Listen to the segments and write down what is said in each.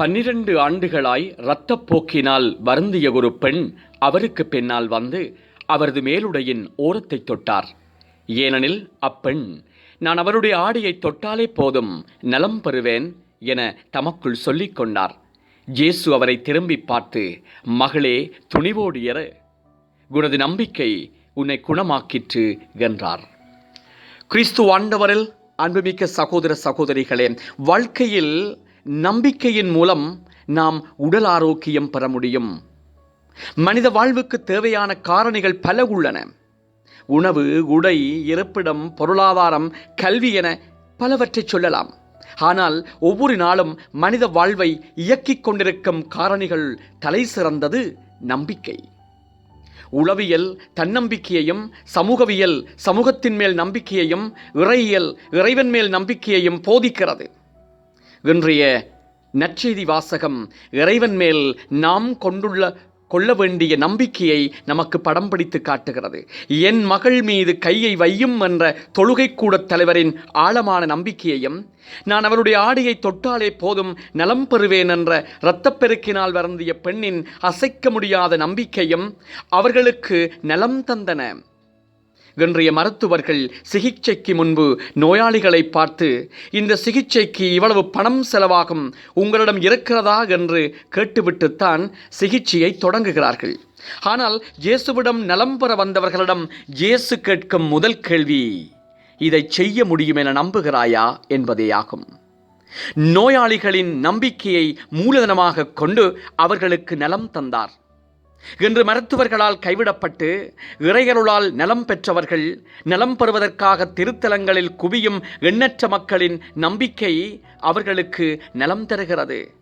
பன்னிரண்டு ஆண்டுகளாய் இரத்தப்போக்கினால் வருந்திய ஒரு பெண் அவருக்கு பின்னால் வந்து அவரது மேலுடையின் ஓரத்தை தொட்டார். ஏனெனில் அப்பெண் நான் அவருடைய ஆடையை தொட்டாலே போதும் நலம் பெறுவேன் என தமக்குள் சொல்லிக் கொண்டார். இயேசு அவரை திரும்பி பார்த்து மகளே துணிவோடு குணது உனது நம்பிக்கை உன்னை குணமாக்கிற்று என்றார். கிறிஸ்து ஆண்டவரில் அன்புமிக்க சகோதர சகோதரிகளே வாழ்க்கையில் நம்பிக்கையின் மூலம் நாம் உடல் ஆரோக்கியம் பெற முடியும். மனித வாழ்வுக்கு தேவையான காரணிகள் பல உள்ளன. உணவு உடை இருப்பிடம் பொருளாதாரம் கல்வி என பலவற்றை சொல்லலாம். ஆனால் ஒவ்வொரு நாளும் மனித வாழ்வை இயக்கிக் கொண்டிருக்கும் காரணிகள் தலை சிறந்தது நம்பிக்கை. உளவியல் தன்னம்பிக்கையையும் சமூகவியல் சமூகத்தின் மேல் நம்பிக்கையையும் இறையியல் இறைவன் மேல் நம்பிக்கையையும் போதிக்கிறது. இன்றைய நற்செய்தி வாசகம் இறைவன் மேல் நாம் கொண்டுள்ள கொள்ள வேண்டிய நம்பிக்கையை நமக்கு படம் பிடித்து காட்டுகிறது. என் மகள் மீது கையை வையும் என்ற தொழுகைக்கூடத் தலைவரின் ஆழமான நம்பிக்கையையும் நான் அவருடைய ஆடையை தொட்டாலே போதும் நலம் பெறுவேன் என்ற இரத்தப்பெருக்கினால் வருந்திய பெண்ணின் அசைக்க முடியாத நம்பிக்கையும் அவர்களுக்கு நலம் தந்தன. இன்றைய மருத்துவர்கள் சிகிச்சைக்கு முன்பு நோயாளிகளை பார்த்து இந்த சிகிச்சைக்கு இவ்வளவு பணம் செலவாகும் உங்களிடம் இருக்கிறதா என்று கேட்டுவிட்டுத்தான் சிகிச்சையை தொடங்குகிறார்கள். ஆனால் இயேசுவிடம் நலம் பெற வந்தவர்களிடம் இயேசு கேட்கும் முதல் கேள்வி இதை செய்ய முடியும் என நம்புகிறாயா? என்பதேயாகும். நோயாளிகளின் நம்பிக்கையை மூலதனமாக கொண்டு அவர்களுக்கு நலம் தந்தார். இன்று மருத்துவர்களால் கைவிடப்பட்டு இறையருளால் நலம் பெற்றவர்கள் நலம் பெறுவதற்காக திருத்தலங்களில் குவியும் எண்ணற்ற மக்களின் நம்பிக்கை அவர்களுக்கு நலம் தருகிறது.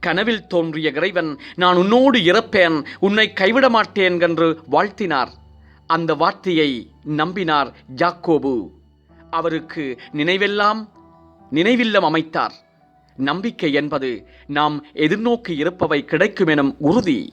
கனவில் தோன்றிய இறைவன் நான் உன்னோடு இறப்பேன் உன்னை கைவிட மாட்டேன் என்று வாழ்த்தினார். அந்த வார்த்தையை நம்பினார் ஜாக்கோபு அவருக்கு நினைவெல்லாம் நினைவில்லம் அமைத்தார். நம்பிக்கை என்பது நாம் எதிர்நோக்கி இருப்பவை கிடைக்கும் எனும் உறுதி.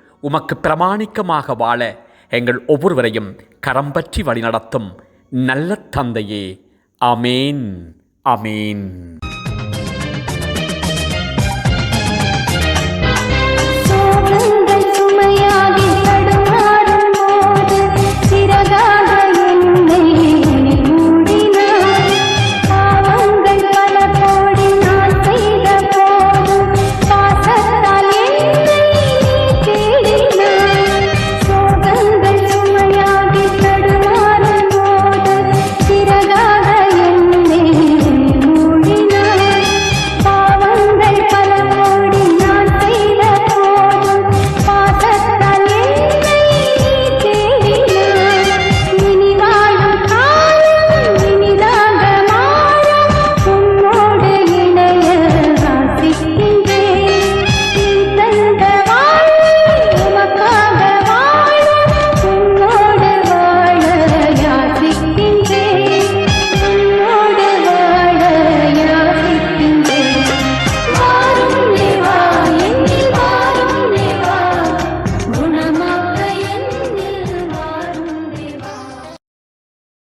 உமக்கு பிரமாணிக்கமாக வாழ எங்கள் ஒவ்வொருவரையும் கரம் பற்றி வழிநடத்தும் நல்ல தந்தையே. அமேன் அமேன்